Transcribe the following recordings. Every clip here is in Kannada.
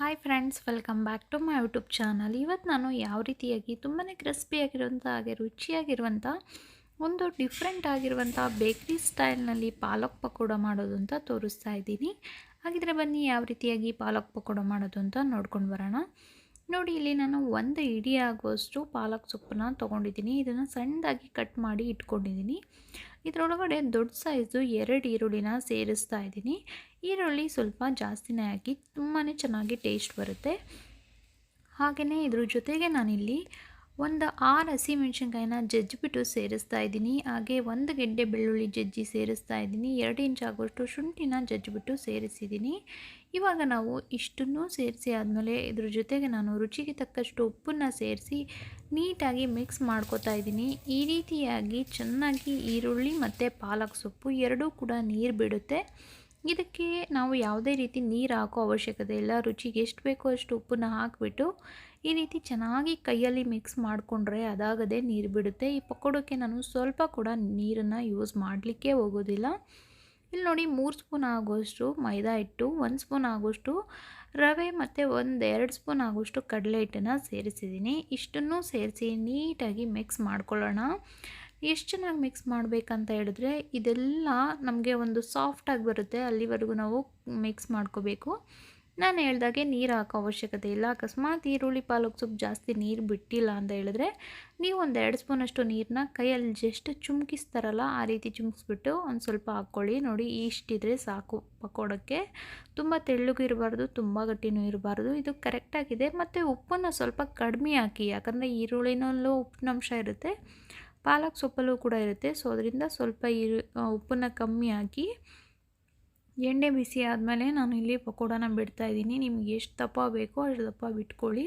Hi friends welcome back to my YouTube channel ಇವತ್ತು ನಾನು ಯಾವ ರೀತಿಯಾಗಿ ತುಂಬಾ ಕ್ರಿಸ್ಪಿಯಾಗಿರುವಂಥ ಹಾಗೆ ರುಚಿಯಾಗಿರುವಂಥ ಒಂದು ಡಿಫ್ರೆಂಟ್ ಆಗಿರುವಂಥ ಬೇಕ್ರಿ ಸ್ಟೈಲ್ನಲ್ಲಿ ಪಾಲಕ್ ಪಕೋಡ ಮಾಡೋದು ಅಂತ ತೋರಿಸ್ತಾ ಇದ್ದೀನಿ. ಹಾಗಿದ್ರೆ ಬನ್ನಿ ಯಾವ ರೀತಿಯಾಗಿ ಪಾಲಕ್ ಪಕೋಡ ಮಾಡೋದು ಅಂತ ನೋಡ್ಕೊಂಡು ಬರೋಣ. ನೋಡಿ, ಇಲ್ಲಿ ನಾನು ಒಂದು ಇಡಿ ಆಗುವಷ್ಟು ಪಾಲಕ್ ಸೊಪ್ಪನ್ನ ತೊಗೊಂಡಿದ್ದೀನಿ. ಇದನ್ನು ಸಣ್ಣದಾಗಿ ಕಟ್ ಮಾಡಿ ಇಟ್ಕೊಂಡಿದ್ದೀನಿ. ಇದರೊಳಗಡೆ ದೊಡ್ಡ ಸೈಜು ಎರಡು ಈರುಳ್ಳಿನ ಸೇರಿಸ್ತಾ ಇದ್ದೀನಿ. ಈರುಳ್ಳಿ ಸ್ವಲ್ಪ ಜಾಸ್ತಿನೇ ಹಾಕಿ ತುಂಬಾ ಚೆನ್ನಾಗಿ ಟೇಸ್ಟ್ ಬರುತ್ತೆ. ಹಾಗೆಯೇ ಇದ್ರ ಜೊತೆಗೆ ನಾನಿಲ್ಲಿ ಒಂದು ಆರು ಹಸಿಮೆಣ್ಸಿನ್ಕಾಯಿನ ಜಜ್ಜಿಬಿಟ್ಟು ಸೇರಿಸ್ತಾ ಇದ್ದೀನಿ. ಹಾಗೆ ಒಂದು ಗೆಡ್ಡೆ ಬೆಳ್ಳುಳ್ಳಿ ಜಜ್ಜಿ ಸೇರಿಸ್ತಾ ಇದ್ದೀನಿ. ಎರಡು ಇಂಚ್ ಆಗುವಷ್ಟು ಶುಂಠಿನ ಜಜ್ಜಿಬಿಟ್ಟು ಸೇರಿಸಿದ್ದೀನಿ. ಇವಾಗ ನಾವು ಇಷ್ಟನ್ನು ಸೇರಿಸಿ ಆದಮೇಲೆ ಇದ್ರ ಜೊತೆಗೆ ನಾನು ರುಚಿಗೆ ತಕ್ಕಷ್ಟು ಉಪ್ಪನ್ನು ಸೇರಿಸಿ ನೀಟಾಗಿ ಮಿಕ್ಸ್ ಮಾಡ್ಕೋತಾ ಇದ್ದೀನಿ. ಈ ರೀತಿಯಾಗಿ ಚೆನ್ನಾಗಿ ಈರುಳ್ಳಿ ಮತ್ತು ಪಾಲಕ್ ಸೊಪ್ಪು ಎರಡೂ ಕೂಡ ನೀರು ಬಿಡುತ್ತೆ. ಇದಕ್ಕೆ ನಾವು ಯಾವುದೇ ರೀತಿ ನೀರು ಹಾಕೋ ಅವಶ್ಯಕತೆ ಇಲ್ಲ. ರುಚಿಗೆ ಎಷ್ಟು ಬೇಕೋ ಅಷ್ಟು ಉಪ್ಪನ್ನ ಹಾಕಿಬಿಟ್ಟು ಈ ರೀತಿ ಚೆನ್ನಾಗಿ ಕೈಯಲ್ಲಿ ಮಿಕ್ಸ್ ಮಾಡಿಕೊಂಡ್ರೆ ಅದಾಗದೆ ನೀರು ಬಿಡುತ್ತೆ. ಈ ಪಕೋಡಕ್ಕೆ ನಾನು ಸ್ವಲ್ಪ ಕೂಡ ನೀರನ್ನು ಯೂಸ್ ಮಾಡಲಿಕ್ಕೆ ಹೋಗೋದಿಲ್ಲ. ಇಲ್ಲಿ ನೋಡಿ ಮೂರು ಸ್ಪೂನ್ ಆಗೋಷ್ಟು ಮೈದಾ ಹಿಟ್ಟು, ಒಂದು ಸ್ಪೂನ್ ಆಗೋಷ್ಟು ರವೆ ಮತ್ತು ಒಂದು ಎರಡು ಸ್ಪೂನ್ ಆಗೋಷ್ಟು ಕಡಲೆ ಹಿಟ್ಟನ್ನು ಸೇರಿಸಿದ್ದೀನಿ. ಇಷ್ಟನ್ನು ಸೇರಿಸಿ ನೀಟಾಗಿ ಮಿಕ್ಸ್ ಮಾಡ್ಕೊಳ್ಳೋಣ. ಎಷ್ಟು ಚೆನ್ನಾಗಿ ಮಿಕ್ಸ್ ಮಾಡಬೇಕಂತ ಹೇಳಿದ್ರೆ, ಇದೆಲ್ಲ ನಮಗೆ ಒಂದು ಸಾಫ್ಟಾಗಿ ಬರುತ್ತೆ. ಅಲ್ಲಿವರೆಗೂ ನಾವು ಮಿಕ್ಸ್ ಮಾಡ್ಕೋಬೇಕು. ನಾನು ಹೇಳ್ದಾಗೆ ನೀರು ಹಾಕೋ ಅವಶ್ಯಕತೆ ಇಲ್ಲ. ಅಕಸ್ಮಾತ್ ಈರುಳ್ಳಿ, ಪಾಲಕ್ ಸೊಪ್ಪು ಜಾಸ್ತಿ ನೀರು ಬಿಟ್ಟಿಲ್ಲ ಅಂತ ಹೇಳಿದ್ರೆ, ನೀವು ಒಂದು ಎರಡು ಸ್ಪೂನಷ್ಟು ನೀರನ್ನ ಕೈಯಲ್ಲಿ ಜಸ್ಟ್ ಚುಮ್ಕಿಸ್ತಾರಲ್ಲ, ಆ ರೀತಿ ಚುಮ್ಕಿಸ್ಬಿಟ್ಟು ಒಂದು ಸ್ವಲ್ಪ ಹಾಕ್ಕೊಳ್ಳಿ. ನೋಡಿ, ಇಷ್ಟಿದ್ರೆ ಸಾಕು ಪಕೋಡಕ್ಕೆ. ತುಂಬ ತೆಳ್ಳಗೂ ಇರಬಾರ್ದು, ತುಂಬ ಗಟ್ಟಿನೂ ಇರಬಾರ್ದು. ಇದು ಕರೆಕ್ಟಾಗಿದೆ ಮತ್ತು ಉಪ್ಪನ್ನು ಸ್ವಲ್ಪ ಕಡಿಮೆ ಹಾಕಿ, ಯಾಕಂದರೆ ಈರುಳ್ಳಿನಲ್ಲೂ ಉಪ್ಪಿನಂಶ ಇರುತ್ತೆ. ಪಾಲಕ್ ಸೊಪ್ಪಲ್ಲೂ ಕೂಡ ಇರುತ್ತೆ. ಸೊ ಅದರಿಂದ ಸ್ವಲ್ಪ ಇರು ಉಪ್ಪನ್ನು ಕಮ್ಮಿ ಹಾಕಿ ಎಣ್ಣೆ ಬಿಸಿ ಆದಮೇಲೆ ನಾನು ಇಲ್ಲಿ ಪಕೋಡನ ಬಿಡ್ತಾಯಿದ್ದೀನಿ ನಿಮ್ಗೆ ಎಷ್ಟು ದಪ್ಪ ಬೇಕೋ ಅಷ್ಟು ದಪ್ಪ ಬಿಟ್ಕೊಳ್ಳಿ.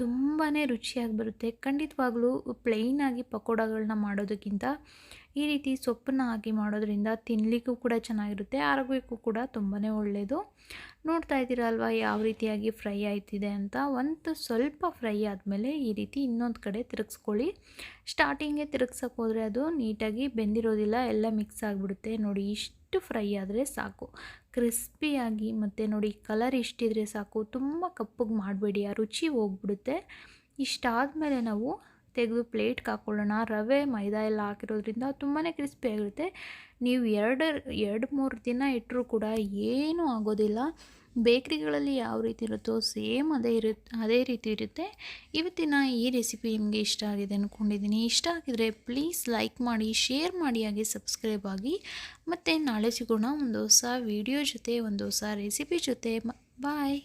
ತುಂಬಾ ರುಚಿಯಾಗಿ ಬರುತ್ತೆ. ಖಂಡಿತವಾಗ್ಲೂ ಪ್ಲೈನಾಗಿ ಪಕೋಡಗಳನ್ನ ಮಾಡೋದಕ್ಕಿಂತ ಈ ರೀತಿ ಸೊಪ್ಪನ್ನ ಹಾಕಿ ಮಾಡೋದ್ರಿಂದ ತಿನ್ನಲಿಕ್ಕೂ ಕೂಡ ಚೆನ್ನಾಗಿರುತ್ತೆ, ಆರೋಗ್ಯಕ್ಕೂ ಕೂಡ ತುಂಬಾ ಒಳ್ಳೆಯದು ನೋಡ್ತಾ ಇದ್ದೀರಲ್ವ ಯಾವ ರೀತಿಯಾಗಿ ಫ್ರೈ ಆಯ್ತಿದೆ ಅಂತ? ಒಂದು ಸ್ವಲ್ಪ ಫ್ರೈ ಆದಮೇಲೆ ಈ ರೀತಿ ಇನ್ನೊಂದು ಕಡೆ ತಿರುಗಿಸ್ಕೊಳ್ಳಿ. ಸ್ಟಾರ್ಟಿಂಗೆ ತಿರುಗ್ಸಕ್ಕೆ ಹೋದರೆ ಅದು ನೀಟಾಗಿ ಬೆಂದಿರೋದಿಲ್ಲ, ಎಲ್ಲ ಮಿಕ್ಸ್ ಆಗಿಬಿಡುತ್ತೆ. ನೋಡಿ, ಇಷ್ಟು ಫ್ರೈ ಆದರೆ ಸಾಕು. ಕ್ರಿಸ್ಪಿಯಾಗಿ ಮತ್ತು ನೋಡಿ, ಕಲರ್ ಇಷ್ಟಿದ್ರೆ ಸಾಕು. ತುಂಬ ಕಪ್ಪಗೆ ಮಾಡಬೇಡಿ, ಆ ರುಚಿ ಹೋಗ್ಬಿಡುತ್ತೆ. ಇಷ್ಟಾದಮೇಲೆ ನಾವು ತೆಗೆದು ಪ್ಲೇಟ್ಗೆ ಹಾಕ್ಕೊಳ್ಳೋಣ ರವೆ, ಮೈದಾ ಎಲ್ಲ ಹಾಕಿರೋದ್ರಿಂದ ತುಂಬಾ ಕ್ರಿಸ್ಪಿಯಾಗಿರುತ್ತೆ ನೀವು ಎರಡು ಎರಡು, ಮೂರು ದಿನ ಇಟ್ಟರೂ ಕೂಡ ಏನೂ ಆಗೋದಿಲ್ಲ. ಬೇಕ್ರಿಗಳಲ್ಲಿ ಯಾವ ರೀತಿ ಇರುತ್ತೋ ಸೇಮ್ ಅದೇ ಇರುತ್ತೆ ಅದೇ ರೀತಿ ಇರುತ್ತೆ. ಇವತ್ತಿನ ಈ ರೆಸಿಪಿ ನಿಮಗೆ ಇಷ್ಟ ಆಗಿದೆ ಅಂದ್ಕೊಂಡಿದ್ದೀನಿ ಇಷ್ಟ ಆಗಿದರೆ ಪ್ಲೀಸ್ ಲೈಕ್ ಮಾಡಿ, ಶೇರ್ ಮಾಡಿ, ಹಾಗೆ ಸಬ್ಸ್ಕ್ರೈಬ್ ಆಗಿ. ಮತ್ತು ನಾಳೆ ಸಿಗೋಣ ಒಂದು ಹೊಸ ವೀಡಿಯೋ ಜೊತೆ, ಒಂದು ಹೊಸ ರೆಸಿಪಿ ಜೊತೆ. ಬಾಯ್.